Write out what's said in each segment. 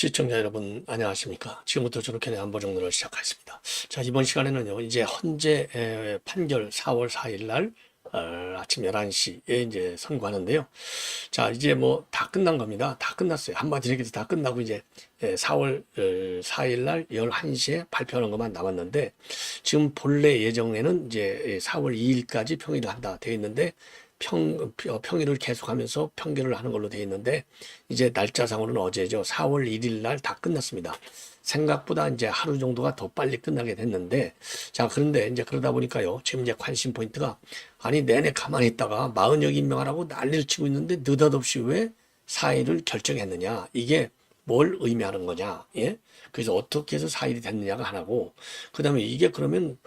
시청자 여러분 안녕하십니까? 지금부터 저렇게 안보정론을 시작하겠습니다. 자 이번 시간에는요 이제 헌재 에, 판결 4월 4일 날 어, 아침 11시에 이제 선고하는데요. 자 이제 뭐 다 끝난 겁니다. 다 끝났어요. 한마디로 얘기해서 다 끝나고 이제 에, 4월 어, 4일 날 11시에 발표하는 것만 남았는데 지금 본래 예정에는 이제 4월 2일까지 평일을 한다 되어 있는데 평, 어, 평일을 계속하면서 평결을 하는 걸로 되어 있는데 이제 날짜상으로는 어제죠. 4월 1일 날 다 끝났습니다. 생각보다 이제 하루 정도가 더 빨리 끝나게 됐는데 자 그런데 이제 그러다 보니까요. 지금 이제 관심 포인트가 아니 내내 가만히 있다가 40여 임명하라고 난리를 치고 있는데 느닷없이 왜 4일을 결정했느냐 이게 뭘 의미하는 거냐 예 그래서 어떻게 해서 4일이 됐느냐가 하나고 그 다음에 이게 그러면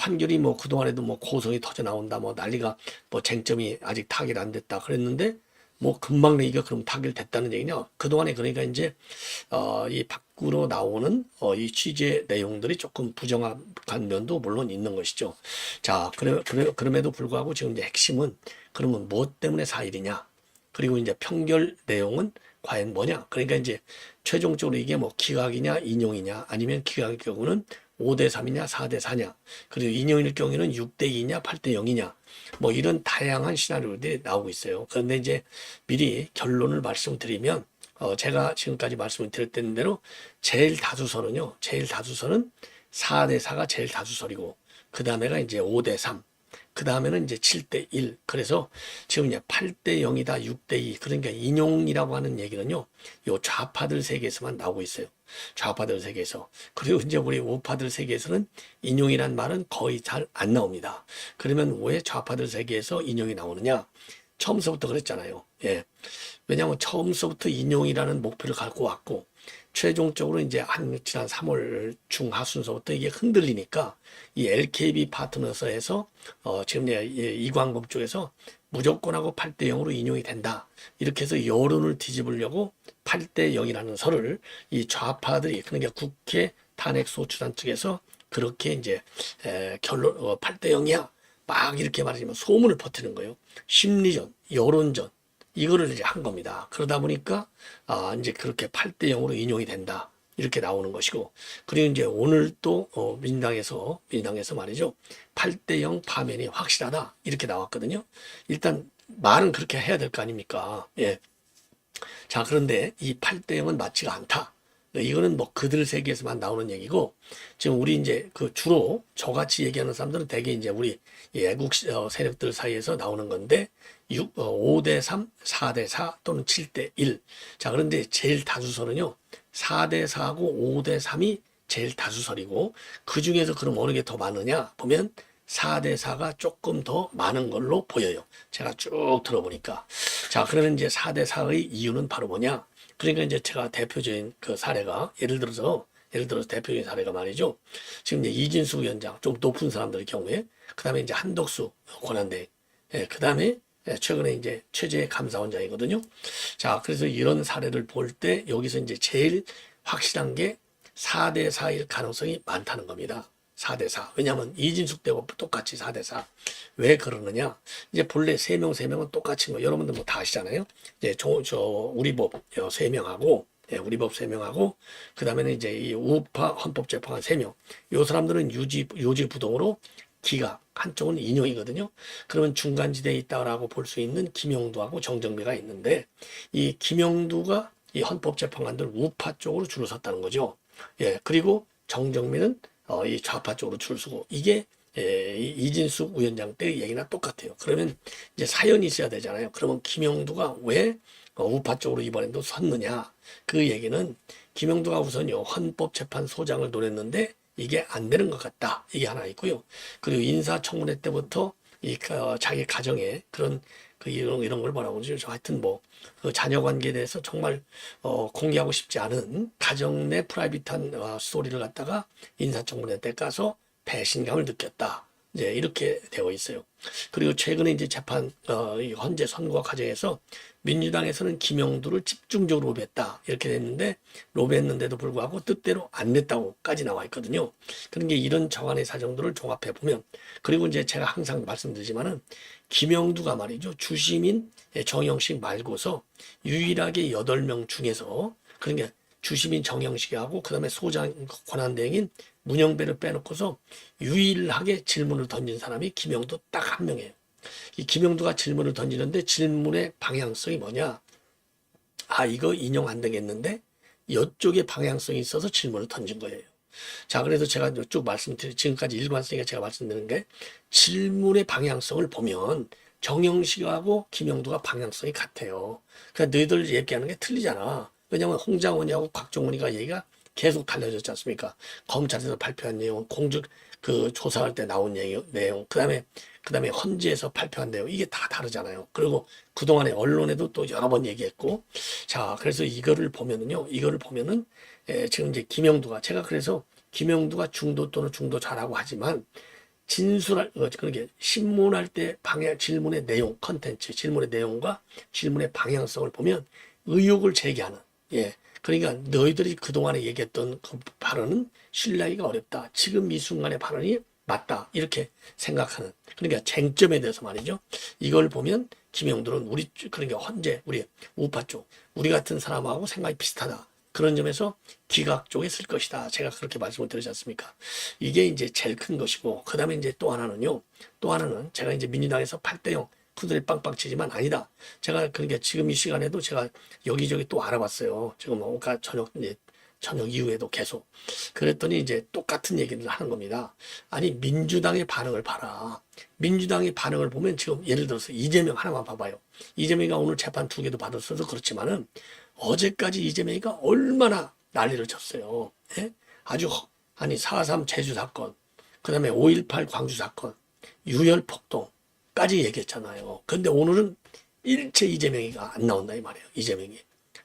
판결이 뭐 그동안에도 뭐 고성이 터져 나온다 뭐 난리가 뭐 쟁점이 아직 타결 안 됐다 그랬는데 뭐 금방 내기가 그럼 타결됐다는 얘기냐? 그동안에 그러니까 이제 어 이 밖으로 나오는 어 이 취재 내용들이 조금 부정확한 면도 물론 있는 것이죠. 자 그래, 그래 그럼에도 불구하고 지금 이제 핵심은 그러면 무엇 때문에 사일이냐? 그리고 이제 평결 내용은 과연 뭐냐? 그러니까 이제 최종적으로 이게 뭐 기각이냐 인용이냐? 아니면 기각의 경우는 5대 3이냐 4대 4냐 그리고 인용일 경우에는 6대 2냐 8대 0이냐 뭐 이런 다양한 시나리오들이 나오고 있어요. 그런데 이제 미리 결론을 말씀드리면 어 제가 지금까지 말씀을 드렸던 대로 제일 다수설은요. 제일 다수설은 4대 4가 제일 다수설이고 그 다음에가 이제 5대 3. 그 다음에는 이제 7대 1. 그래서 지금 이제 8대 0이다, 6대 2. 그러니까 인용이라고 하는 얘기는요, 요 좌파들 세계에서만 나오고 있어요. 좌파들 세계에서. 그리고 이제 우리 우파들 세계에서는 인용이란 말은 거의 잘 안 나옵니다. 그러면 왜 좌파들 세계에서 인용이 나오느냐? 처음서부터 그랬잖아요. 예. 왜냐하면 처음서부터 인용이라는 목표를 갖고 왔고, 최종적으로 이제 한 지난 3월 중하순서부터 이게 흔들리니까 이 LKB 파트너스에서 어 지금 이제 이광범 쪽에서 무조건 하고 8대 0으로 인용이 된다. 이렇게 해서 여론을 뒤집으려고 8대 0이라는 설을 이 좌파들이 그러니까 국회 탄핵 소추단 측에서 그렇게 이제 에, 결론 어, 8대 0이야. 막 이렇게 말하지만 소문을 퍼뜨리는 거예요. 심리전, 여론전 이거를 이제 한 겁니다. 그러다 보니까 아 이제 그렇게 8대 0으로 인용이 된다. 이렇게 나오는 것이고 그리고 이제 오늘 또 어, 민당에서 민당에서 말이죠 8대 0 파면이 확실하다 이렇게 나왔거든요 일단 말은 그렇게 해야 될 거 아닙니까 예. 자 그런데 이 8대 0은 맞지가 않다 이거는 뭐 그들 세계에서만 나오는 얘기고 지금 우리 이제 그 주로 저같이 얘기하는 사람들은 대개 이제 우리 애국 어, 세력들 사이에서 나오는 건데 6, 5대 3, 4대 4 또는 7대 1. 자, 그런데 제일 다수설은요. 4대 4하고 5대 3이 제일 다수설이고 그 중에서 그럼 어느 게 더 많으냐 보면 4대 4가 조금 더 많은 걸로 보여요. 제가 쭉 들어보니까. 자, 그러면 이제 4대 4의 이유는 바로 뭐냐? 그러니까 이제 제가 대표적인 그 사례가 예를 들어서 예를 들어서 대표적인 사례가 말이죠. 지금 이제 이진수 위원장 좀 높은 사람들의 경우에 그다음에 이제 한덕수 권한대 예, 그다음에 예, 최근에 이제 최재 감사원장이거든요. 자, 그래서 이런 사례를 볼 때 여기서 이제 제일 확실한 게 4대 4일 가능성이 많다는 겁니다. 4대 4. 왜냐하면 이진숙 대고 똑같이 4대 4. 왜 그러느냐? 이제 본래 3명, 3명은 똑같은 거. 여러분들 뭐 다 아시잖아요. 이제 저, 저 우리 법 3명하고 예, 우리 법 3명하고 그 다음에는 이제 이 우파 헌법재판관 3명. 요 사람들은 유지 유지 부동으로 기각 한쪽은 인용이거든요. 그러면 중간지대에 있다라고 볼 수 있는 김영두하고 정정배가 있는데 이 김영두가 이 헌법재판관들 우파 쪽으로 줄을 섰다는 거죠. 예, 그리고 정정민은 어, 이 좌파 쪽으로 서고 이게 예, 이 이진숙 위원장 때 얘기나 똑같아요. 그러면 이제 사연이 있어야 되잖아요. 그러면 김영두가 왜 어, 우파 쪽으로 이번에도 섰느냐? 그 얘기는 김영두가 우선요 헌법재판소장을 노렸는데 이게 안 되는 것 같다. 이게 하나 있고요. 그리고 인사청문회 때부터 이 어, 자기 가정에 그런 그 이런 이런 걸 뭐라고 그러죠? 하여튼 뭐 그 자녀 관계에 대해서 정말 어 공개하고 싶지 않은 가정 내 프라이빗한 어, 스토리를 갖다가 인사청문회 때 가서 배신감을 느꼈다. 이제 이렇게 되어 있어요. 그리고 최근에 이제 재판 어, 이 헌재 선거 과정에서 민주당에서는 김영두를 집중적으로 로비했다 이렇게 됐는데 로비했는데도 불구하고 뜻대로 안 냈다고까지 나와 있거든요. 그런 게 이런 정안의 사정들을 종합해 보면 그리고 이제 제가 항상 말씀드리지만은 김영두가 말이죠 주심인 정영식 말고서 유일하게 여덟 명 중에서 그러니까 주심인 정영식하고 그다음에 소장 권한대행인 문영배를 빼놓고서 유일하게 질문을 던진 사람이 김영도 딱 한 명이에요. 이 김영도가 질문을 던지는데 질문의 방향성이 뭐냐? 아 이거 인용 안 되겠는데 이쪽에 방향성이 있어서 질문을 던진 거예요. 자, 그래서 제가 쭉 말씀드린, 지금까지 일관성에 제가 말씀드리는 게 질문의 방향성을 보면 정영식하고 김영도가 방향성이 같아요. 그러니까 너희들 얘기하는 게 틀리잖아. 왜냐면 홍장원이하고 곽종원이가 얘기가 계속 달려졌지 않습니까? 검찰에서 발표한 내용, 공직 그 조사할 때 나온 내용, 그 다음에 그 다음에 헌지에서 발표한 내용. 이게 다 다르잖아요. 그리고 그 동안에 언론에도 또 여러 번 얘기했고, 자 그래서 이거를 보면은요, 이거를 보면은 에, 지금 이제 김영두가 제가 그래서 김영두가 중도 또는 중도 잘하고 하지만 진술할 어, 그러게 신문할 때 방향 질문의 내용 컨텐츠 질문의 내용과 질문의 방향성을 보면 의혹을 제기하는 예. 그러니까 너희들이 그동안에 얘기했던 그 발언은 신뢰하기가 어렵다 지금 이 순간의 발언이 맞다 이렇게 생각하는 그러니까 쟁점에 대해서 말이죠 이걸 보면 김영두는 우리 그러니까 헌재 우리 우파 쪽 우리 같은 사람하고 생각이 비슷하다 그런 점에서 기각 쪽에 쓸 것이다. 제가 그렇게 말씀을 드리지 않습니까? 이게 이제 제일 큰 것이고, 그 다음에 이제 또 하나는요, 또 하나는 제가 이제 민주당에서 8대0 쿠들이 빵빵 치지만 아니다. 제가 그러니까 지금 이 시간에도 제가 여기저기 또 알아봤어요. 지금 오까 저녁, 이제 저녁 이후에도 계속. 그랬더니 이제 똑같은 얘기를 하는 겁니다. 아니, 민주당의 반응을 봐라. 민주당의 반응을 보면 지금 예를 들어서 이재명 하나만 봐봐요. 이재명이가 오늘 재판 두 개도 받았어도 그렇지만은 어제까지 이재명이가 얼마나 난리를 쳤어요. 예? 아주 허- 아니 4.3 제주 사건, 그 다음에 5.18 광주 사건, 유혈 폭동까지 얘기했잖아요. 근데 오늘은 일체 이재명이가 안 나온다 이 말이에요. 이재명이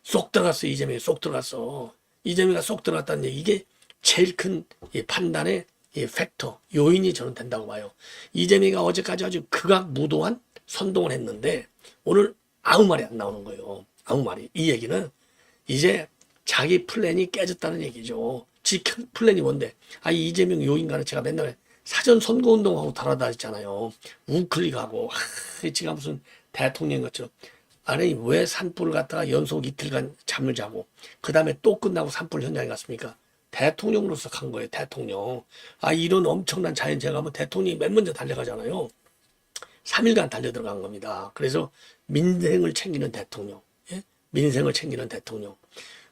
쏙 들어갔어. 이재명이 쏙 들어갔어. 이재명이가 쏙 들어갔다는 얘기 이게 제일 큰이 판단의 이 팩터 요인이 저는 된다고 봐요. 이재명이가 어제까지 아주 극악 무도한 선동을 했는데 오늘 아무 말이 안 나오는 거예요. 아무 말이. 이 얘기는 이제 자기 플랜이 깨졌다는 얘기죠. 지 플랜이 뭔데? 아, 이 이재명 요인가는 제가 맨날 사전 선거운동하고 달아다녔잖아요. 우클릭하고, 하, 지가 무슨 대통령 것처럼. 아니, 왜 산불을 갖다가 연속 이틀간 잠을 자고, 그 다음에 또 끝나고 산불 현장에 갔습니까? 대통령으로서 간 거예요, 대통령. 아, 이런 엄청난 자연재해가 하면 대통령이 맨 먼저 달려가잖아요. 3일간 달려 들어간 겁니다. 그래서 민생을 챙기는 대통령, 예? 민생을 챙기는 대통령,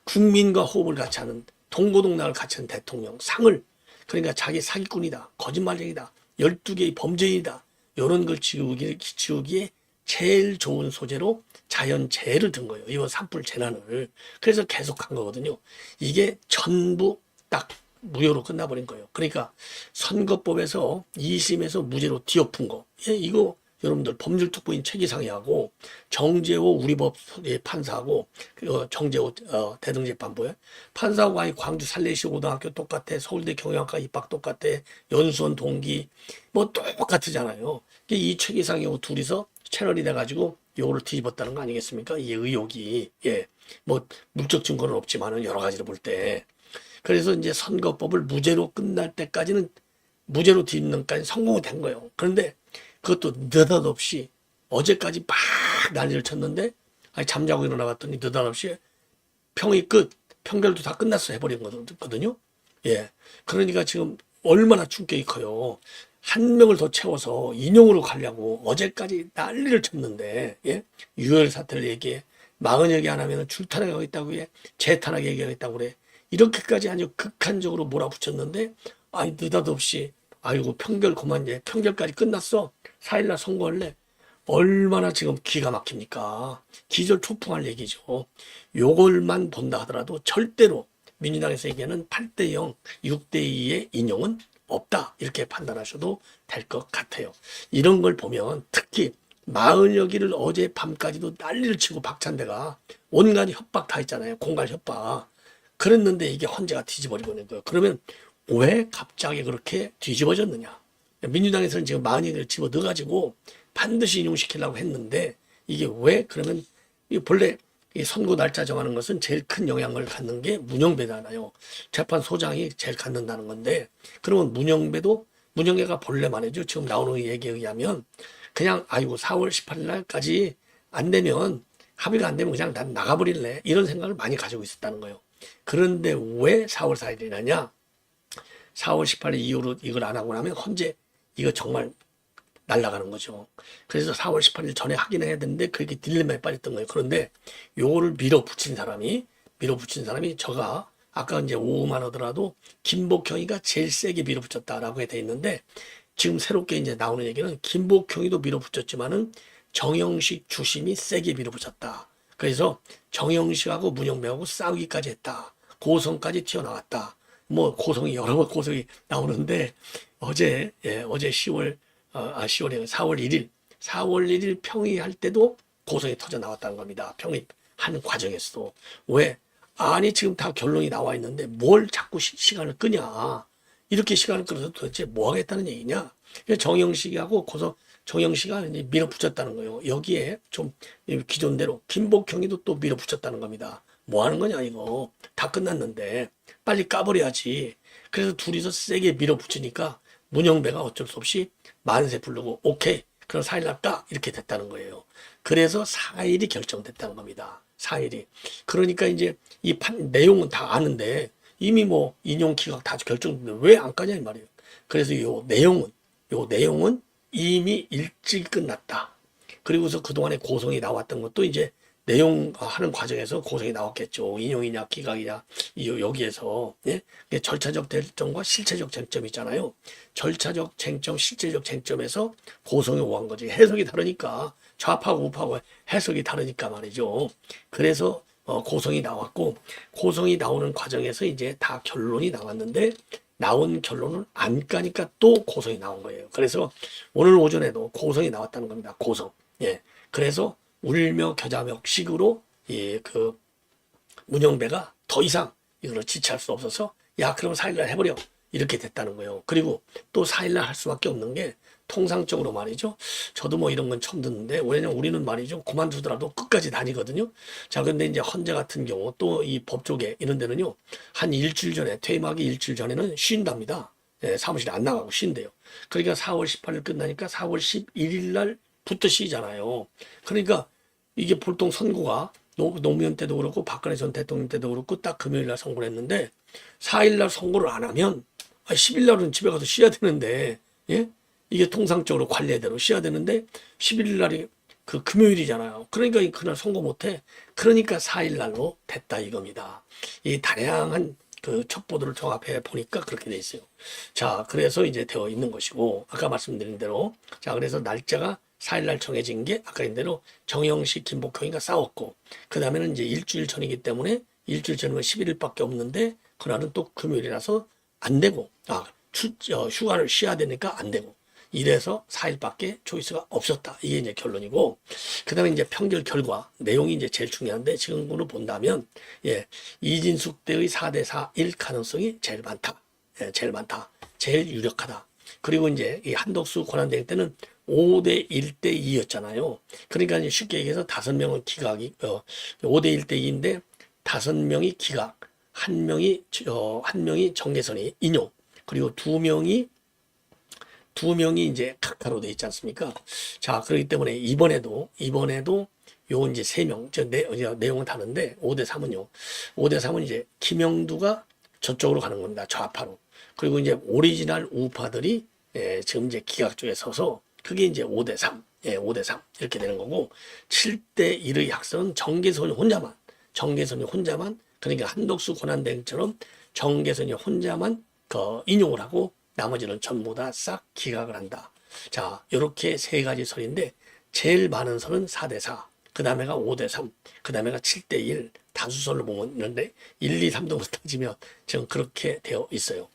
국민과 호흡을 같이 하는 동고동락을 같이 하는 대통령, 상을 그러니까 자기 사기꾼이다, 거짓말쟁이다, 12개의 범죄인이다 이런 걸 지우기, 지우기에 제일 좋은 소재로 자연재해를 든 거예요. 이번 산불 재난을. 그래서 계속 한 거거든요. 이게 전부 딱 무효로 끝나버린 거예요. 그러니까 선거법에서 2심에서 무죄로 뒤엎은 거. 예, 이거 여러분들 법률특보인 최기상이하고 정재호 우리법 판사하고 그 정재호 어, 대등재판부에 판사하고 아니 광주 살레시 고등학교 똑같아 서울대 경영학과 입학 똑같아 연수원 동기 뭐 똑같으잖아요. 이 최기상이하고 둘이서 채널이 돼가지고 요거를 뒤집었다는 거 아니겠습니까? 이 의혹이 예 뭐 물적 증거는 없지만은 여러 가지로 볼 때 그래서 이제 선거법을 무죄로 끝날 때까지는 무죄로 뒤집는까지 성공이 된 거예요. 그런데 그것도 느닷없이 어제까지 막 난리를 쳤는데 아니 잠자고 일어나 봤더니 느닷없이 평이 끝 평결도 다 끝났어 해버린 거거든요. 예. 그러니까 지금 얼마나 충격이 커요. 한 명을 더 채워서 인용으로 가려고 어제까지 난리를 쳤는데 예? 유혈 사태를 얘기해. 마흔여개 안 하면 출탄하고 있다고 해. 재탄하게 얘기하겠다고 그래. 이렇게까지 아주 극한적으로 몰아붙였는데 아니 느닷없이 아이고 평결 그만 이제 평결까지 끝났어. 4일날 선거할래. 얼마나 지금 기가 막힙니까? 기절 초풍할 얘기죠. 요걸만 본다 하더라도 절대로 민주당에서 얘기하는 8대0 6대2의 인용은 없다 이렇게 판단하셔도 될 것 같아요 이런 걸 보면 특히 마흔여 기를 어제 밤까지도 난리를 치고 박찬대가 온갖 협박 다 했잖아요 공갈 협박 그랬는데 이게 헌재가 뒤집어버리는 거예요. 그러면 왜 갑자기 그렇게 뒤집어졌느냐? 민주당에서는 지금 많은 얘기를 집어 넣어가지고 반드시 인용시키려고 했는데 이게 왜 그러면 이 본래 이 선고 날짜 정하는 것은 제일 큰 영향을 갖는 게 문영배잖아요. 재판 소장이 제일 갖는다는 건데 그러면 문영배도 문영배가 본래 말이죠. 지금 나오는 얘기에 의하면 그냥 아이고 4월 18일 날까지 안 되면 합의가 안 되면 그냥 난 나가버릴래 이런 생각을 많이 가지고 있었다는 거예요. 그런데 왜 4월 4일이냐냐? 4월 18일 이후로 이걸 안 하고 나면 헌재 이거 정말 날아가는 거죠. 그래서 4월 18일 전에 하긴 해야 되는데 그게 딜레마에 빠졌던 거예요. 그런데 요거를 밀어붙인 사람이 밀어붙인 사람이 저가 아까 이제 오후만 하더라도 김복형이가 제일 세게 밀어붙였다라고 돼 있는데 지금 새롭게 이제 나오는 얘기는 김복형이도 밀어붙였지만은 정영식 주심이 세게 밀어붙였다. 그래서 정영식하고 문영배하고 싸우기까지 했다. 고성까지 튀어나왔다. 뭐 고성이 여러 번 고성이 나오는데 어제 예, 어제 10월 어, 아 10월에 4월 1일 4월 1일 평의할 때도 고성이 터져 나왔다는 겁니다. 평의하는 과정에서도 왜 아니 지금 다 결론이 나와 있는데 뭘 자꾸 시, 시간을 끄냐 이렇게 시간을 끌어서 도대체 뭐 하겠다는 얘기냐 정영식하고 고성 정영식가 이제 밀어붙였다는 거예요. 여기에 좀 기존대로 김복형이도 또 밀어붙였다는 겁니다. 뭐 하는 거냐 이거 다 끝났는데 빨리 까버려야지. 그래서 둘이서 세게 밀어붙이니까 문영배가 어쩔 수 없이 만세 부르고 오케이 그럼 4일 났다 이렇게 됐다는 거예요. 그래서 4일이 결정됐다는 겁니다. 4일이. 그러니까 이제 이 판, 내용은 다 아는데 이미 뭐 인용 기각 다 결정됐는데 왜 안 까냐 이 말이에요. 그래서 요 내용은 요 내용은 이미 일찍 끝났다. 그리고서 그동안에 고성이 나왔던 것도 이제 내용 하는 과정에서 고성이 나왔겠죠. 인용이냐 기각이냐 이 여기에서 예? 절차적 쟁점과 실체적 쟁점이 있잖아요. 절차적 쟁점, 실체적 쟁점에서 고성이 오한 거지. 해석이 다르니까 좌파고 우파고 해석이 다르니까 말이죠. 그래서 어, 고성이 나왔고 고성이 나오는 과정에서 이제 다 결론이 나왔는데 나온 결론은 안 까니까 또 고성이 나온 거예요. 그래서 오늘 오전에도 고성이 나왔다는 겁니다. 고성. 예. 그래서 울며 겨자며 식으로 예, 그 문영배가 더 이상 이걸로 지체할 수 없어서 야 그럼 4일날 해버려 이렇게 됐다는 거예요. 그리고 또 4일날 할 수밖에 없는 게 통상적으로 말이죠. 저도 뭐 이런 건 처음 듣는데 왜냐면 우리는 말이죠. 그만두더라도 끝까지 다니거든요. 자 근데 이제 헌재 같은 경우 또 이 법조계 이런 데는요. 한 일주일 전에 퇴임하기 일주일 전에는 쉰답니다. 예, 사무실에 안 나가고 쉰대요. 그러니까 4월 18일 끝나니까 4월 11일 날부터 쉬잖아요. 그러니까 이게 보통 선고가 노, 노무현 때도 그렇고 박근혜 전 대통령 때도 그렇고 딱 금요일 날 선고를 했는데 4일 날 선고를 안 하면 10일 날은 집에 가서 쉬어야 되는데 예? 이게 통상적으로 관례대로 쉬어야 되는데 11일 날이 그 금요일이잖아요. 그러니까 그날 선고 못해. 그러니까 4일 날로 됐다 이겁니다. 이 다양한 그 첩보들을 종합해 보니까 그렇게 돼 있어요. 자, 그래서 이제 되어 있는 것이고 아까 말씀드린 대로 자, 그래서 날짜가 4일날 정해진 게 아까 인 대로 정영식, 김복형이가 싸웠고 그 다음에는 이제 일주일 전이기 때문에 일주일 전이면 11일밖에 없는데 그날은 또 금요일이라서 안 되고 아 출, 어, 휴가를 쉬어야 되니까 안 되고 이래서 4일밖에 초이스가 없었다. 이게 이제 결론이고, 그 다음에 이제 평결 결과, 내용이 이제 제일 중요한데, 지금으로 본다면, 예, 이진숙 때의 4대4일 가능성이 제일 많다. 예, 제일 많다. 제일 유력하다. 그리고 이제 이 한덕수 권한대행 때는 5대 1대 2였잖아요. 그러니까 쉽게 얘기해서 다섯 명은 기각이, 어, 5대 1대 2인데, 다섯 명이 기각, 한 명이, 어, 한 명이 정계선이 인용, 그리고 두 명이 두 명이 이제 각하로 돼 있지 않습니까? 자, 그렇기 때문에 이번에도, 이번에도 요 이제 세 명, 저 내, 내용은 다른데 5대 3은요. 5대 3은 이제 김영두가 저쪽으로 가는 겁니다. 좌파로. 그리고 이제 오리지널 우파들이 예, 지금 이제 기각 쪽에 서서 그게 이제 5대 3. 예, 5대 3. 이렇게 되는 거고 7대 1의 약선은 정계선이 혼자만, 정계선이 혼자만 그러니까 한독수 권한대행처럼 정계선이 혼자만 그 인용을 하고 나머지는 전부 다 싹 기각을 한다. 자, 이렇게 세 가지 설인데 제일 많은 설은 4대 4. 그 다음에가 5대 3. 그 다음에가 7대 1. 다수설로 보면 있는데 1, 2, 3등으로 따지면 지금 그렇게 되어 있어요.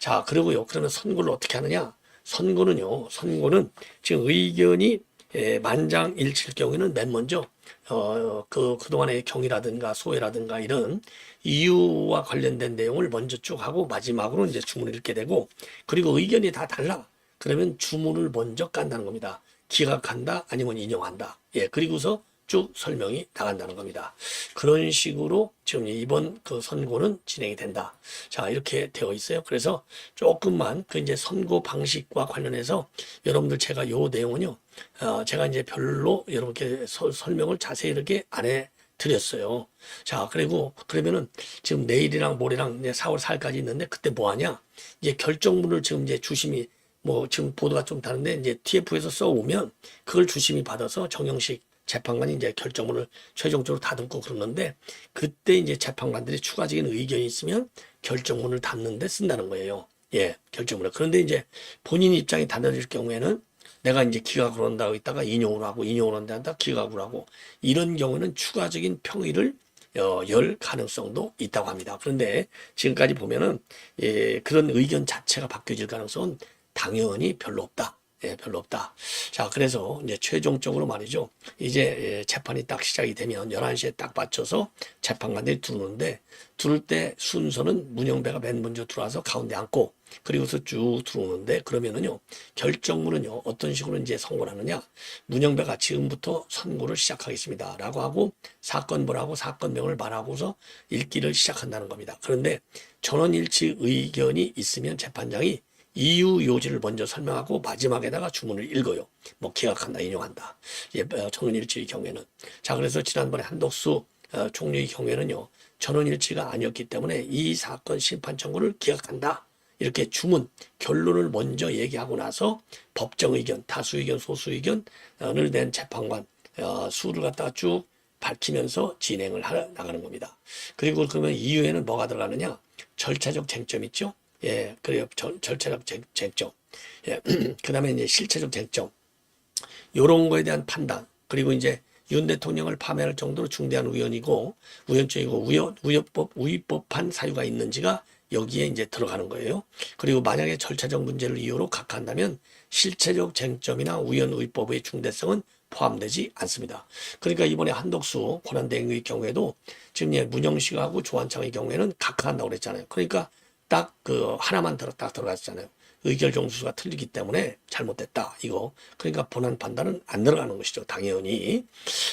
자, 그리고요. 그러면 선고를 어떻게 하느냐? 선고는요. 선고는 지금 의견이 예, 만장일치일 경우에는 맨 먼저 어, 그, 그동안의 경위라든가 소외라든가 이런 이유와 관련된 내용을 먼저 쭉 하고 마지막으로 이제 주문을 읽게 되고 그리고 의견이 다 달라. 그러면 주문을 먼저 깐다는 겁니다. 기각한다 아니면 인용한다. 예, 그리고서 쭉 설명이 나간다는 겁니다. 그런 식으로 지금 이번 그 선고는 진행이 된다. 자, 이렇게 되어 있어요. 그래서 조금만 그 이제 선고 방식과 관련해서 여러분들 제가 요 내용은요, 어, 제가 이제 별로 여러분께 서, 설명을 자세히 이렇게 안 해 드렸어요. 자, 그리고 그러면은 지금 내일이랑 모레랑 이제 4월 4일까지 있는데 그때 뭐 하냐? 이제 결정문을 지금 이제 주심이 뭐 지금 보도가 좀 다른데 이제 TF에서 써오면 그걸 주심이 받아서 정영식 재판관이 이제 결정문을 최종적으로 다듬고 그러는데 그때 이제 재판관들이 추가적인 의견이 있으면 결정문을 담는데 쓴다는 거예요. 예, 결정문을. 그런데 이제 본인 입장이 달라질 경우에는 내가 이제 기각을 한다고 있다가 인용을 하고 인용을 한다 기각을 하고 이런 경우는 추가적인 평의를 어, 열 가능성도 있다고 합니다. 그런데 지금까지 보면은 예, 그런 의견 자체가 바뀌어질 가능성은 당연히 별로 없다. 예, 별로 없다. 자, 그래서 이제 최종적으로 말이죠. 이제 예, 재판이 딱 시작이 되면 11시에 딱 맞춰서 재판관들이 들어오는데 들을 때 순서는 문영배가 맨 먼저 들어와서 가운데 앉고 그리고서 쭉 들어오는데 그러면은요 결정문은요 어떤 식으로 이제 선고를 하느냐 문영배가 지금부터 선고를 시작하겠습니다 라고 하고 사건번하고 사건명을 말하고서 읽기를 시작한다는 겁니다 그런데 전원일치 의견이 있으면 재판장이 이유 요지를 먼저 설명하고 마지막에다가 주문을 읽어요. 뭐 기각한다, 인용한다. 예, 어, 전원일치의 경우에는. 자, 그래서 지난번에 한덕수 어, 총리의 경우에는요. 전원일치가 아니었기 때문에 이 사건 심판 청구를 기각한다. 이렇게 주문, 결론을 먼저 얘기하고 나서 법정 의견, 다수 의견, 소수 의견을 낸 재판관 어, 수를 갖다가 쭉 밝히면서 진행을 하, 나가는 겁니다. 그리고 그러면 이후에는 뭐가 들어가느냐? 절차적 쟁점 있죠? 예, 그래요. 절, 절차적 쟁, 쟁점. 예, 그 다음에 이제 실체적 쟁점. 요런 거에 대한 판단. 그리고 이제 윤 대통령을 파면할 정도로 중대한 우연이고, 우연적이고, 우연, 우연법, 우위법한 사유가 있는지가 여기에 이제 들어가는 거예요. 그리고 만약에 절차적 문제를 이유로 각한다면 실체적 쟁점이나 우연 우위법의 중대성은 포함되지 않습니다. 그러니까 이번에 한덕수 권한대행의 경우에도 지금 예, 문영식하고 조한창의 경우에는 각하한다고 그랬잖아요. 그러니까 딱 그 하나만 딱 들어갔잖아요. 의결 정수가 틀리기 때문에 잘못됐다 이거. 그러니까 본안 판단은 안 들어가는 것이죠 당연히.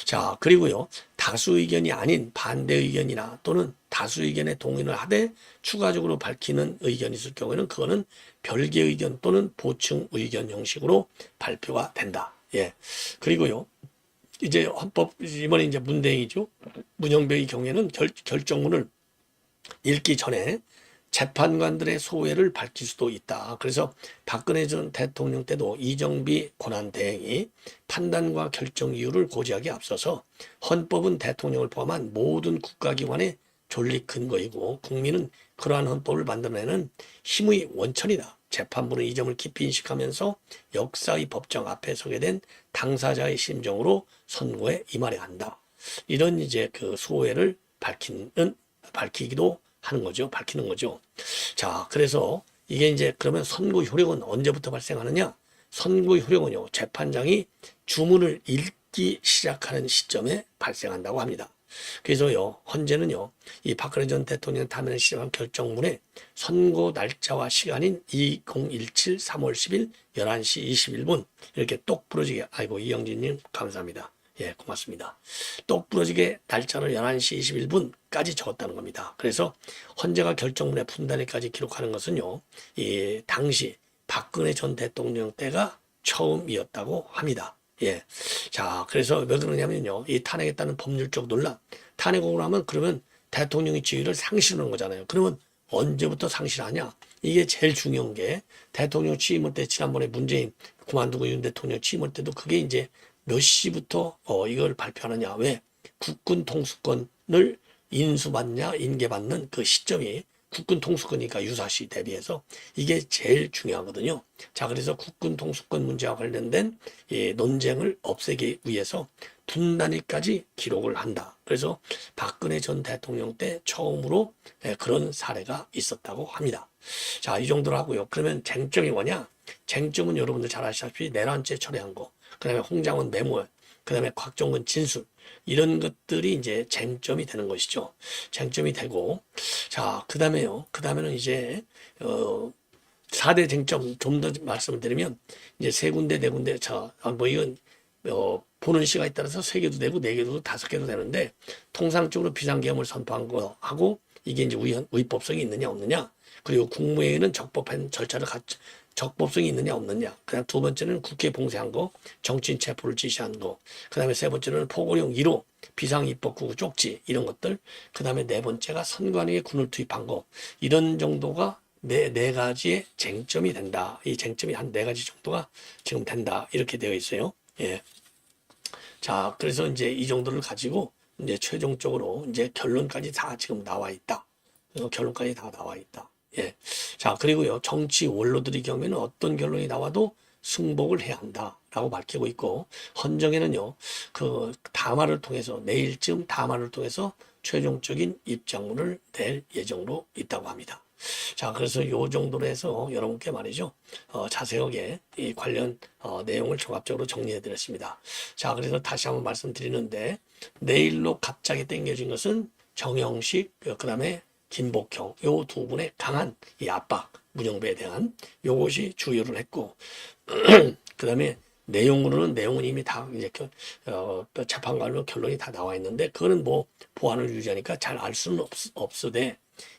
자 그리고요. 다수 의견이 아닌 반대 의견이나 또는 다수 의견에 동의를 하되 추가적으로 밝히는 의견이 있을 경우에는 그거는 별개 의견 또는 보충 의견 형식으로 발표가 된다. 예. 그리고요. 이제 헌법 이번에 이제 문대행이죠. 문영배의 경우에는 결, 결정문을 읽기 전에 재판관들의 소회를 밝힐 수도 있다. 그래서 박근혜 전 대통령 때도 이정비 권한대행이 판단과 결정 이유를 고지하기 앞서서 헌법은 대통령을 포함한 모든 국가기관의 존립 근거이고 국민은 그러한 헌법을 만들어내는 힘의 원천이다. 재판부는 이 점을 깊이 인식하면서 역사의 법정 앞에 서게 된 당사자의 심정으로 선고에 임하려 한다. 이런 이제 그 소회를 밝히는 밝히기도 하는 거죠. 밝히는 거죠. 자, 그래서 이게 이제 그러면 선고 효력은 언제부터 발생하느냐? 선고 효력은요, 재판장이 주문을 읽기 시작하는 시점에 발생한다고 합니다. 그래서요, 현재는요, 이 박근혜 전 대통령 타면을 시작한 결정문에 선고 날짜와 시간인 2017 3월 10일 11시 21분 이렇게 똑 부러지게, 아이고, 이영진님 감사합니다. 예, 고맙습니다. 똑 부러지게 날짜를 11시 21분까지 적었다는 겁니다. 그래서 헌재가 결정문의 분단위까지 기록하는 것은요, 이 당시 박근혜 전 대통령 때가 처음이었다고 합니다. 예. 자, 그래서 왜 그러냐면요, 이 탄핵에 따른 법률적 논란, 탄핵을 하면 그러면 대통령의 지위를 상실하는 거잖아요. 그러면 언제부터 상실하냐? 이게 제일 중요한 게 대통령 취임할 때 지난번에 문재인 그만두고 윤 대통령 취임할 때도 그게 이제 몇 시부터 어, 이걸 발표하느냐. 왜? 국군 통수권을 인수받냐, 인계받는 그 시점이 국군 통수권이니까 유사시 대비해서 이게 제일 중요하거든요. 자, 그래서 국군 통수권 문제와 관련된 이 논쟁을 없애기 위해서 분단위까지 기록을 한다. 그래서 박근혜 전 대통령 때 처음으로 예, 그런 사례가 있었다고 합니다. 자, 이 정도로 하고요. 그러면 쟁점이 뭐냐? 쟁점은 여러분들 잘 아시다시피 내란죄 처리한 거, 그 다음에 홍장원 메모그 다음에 곽종근 진술 이런 것들이 이제 쟁점이 되는 것이죠. 쟁점이 되고 자, 그 다음에요. 그 다음에는 이제 어 4대 쟁점 좀 더 말씀을 드리면 이제 세 군데 네 군데 자, 아, 뭐 이건 어 보는 시간에 따라서 세 개도 되고 네 개도 다섯 개도 되는데 통상적으로 비상계엄을 선포한 거 하고 이게 이제 의, 의법성이 있느냐 없느냐 그리고 국무회의는 적법한 절차를 갖, 적법성이 있느냐 없느냐. 그다음 두 번째는 국회 봉쇄한 거, 정치인 체포를 지시한 거. 그다음에 세 번째는 포고령 1호, 비상입법구 쪽지 이런 것들. 그다음에 네 번째가 선관위에 군을 투입한 거. 이런 정도가 네, 네 가지의 쟁점이 된다. 이 쟁점이 한 네 가지 정도가 지금 된다. 이렇게 되어 있어요. 예. 자, 그래서 이제 이 정도를 가지고 이제 최종적으로 이제 결론까지 다 지금 나와 있다. 어, 결론까지 다 나와 있다. 예. 자, 그리고요. 정치 원로들의 경우에는 어떤 결론이 나와도 승복을 해야 한다라고 밝히고 있고 헌정에는요. 그 담화를 통해서 내일쯤 담화를 통해서 최종적인 입장문을 낼 예정으로 있다고 합니다. 자, 그래서 요 정도로 해서 여러분께 말이죠. 어, 자세하게 이 관련 어, 내용을 종합적으로 정리해 드렸습니다. 자, 그래서 다시 한번 말씀드리는데 내일로 갑자기 땡겨진 것은 정영식, 그 다음에 김복형 요 두 분의 강한 이 압박, 문영배에 대한 요것이 주요를 했고 그 다음에 내용으로는 내용은 이미 다 이제 겨- 어, 재판관로 결론이 다 나와 있는데 그거는 뭐 보안을 유지하니까 잘 알 수는 없, 없으되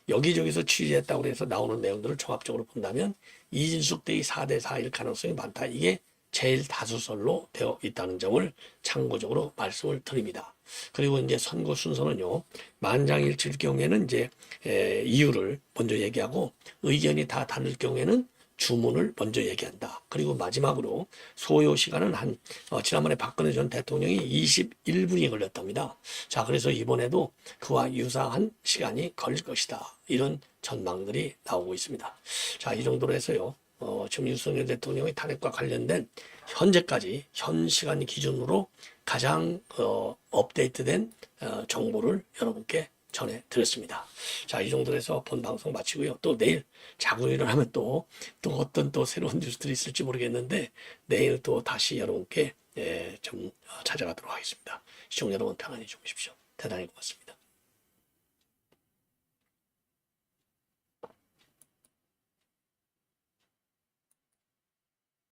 여기저기서 취재했다고 해서 나오는 내용들을 종합적으로 본다면 이진숙 대의 4대 4일 가능성이 많다. 이게 제일 다수설로 되어 있다는 점을 참고적으로 말씀을 드립니다. 그리고 이제 선거 순서는요, 만장일치일 경우에는 이제 에, 이유를 먼저 얘기하고 의견이 다 다를 경우에는 주문을 먼저 얘기한다. 그리고 마지막으로 소요 시간은 한 어, 지난번에 박근혜 전 대통령이 21분이 걸렸답니다. 자, 그래서 이번에도 그와 유사한 시간이 걸릴 것이다. 이런 전망들이 나오고 있습니다. 자, 이 정도로 해서요. 어, 지금 윤석열 대통령의 탄핵과 관련된 현재까지 현 시간 기준으로 가장 어, 업데이트된 어, 정보를 여러분께 전해 드렸습니다. 자, 이 정도로 해서 본 방송 마치고요. 또 내일 자고 일어나면 또, 또 어떤 또 새로운 뉴스들이 있을지 모르겠는데 내일 또 다시 여러분께 예, 좀 어, 찾아가도록 하겠습니다. 시청자 여러분 평안히 주무십시오. 대단히 고맙습니다.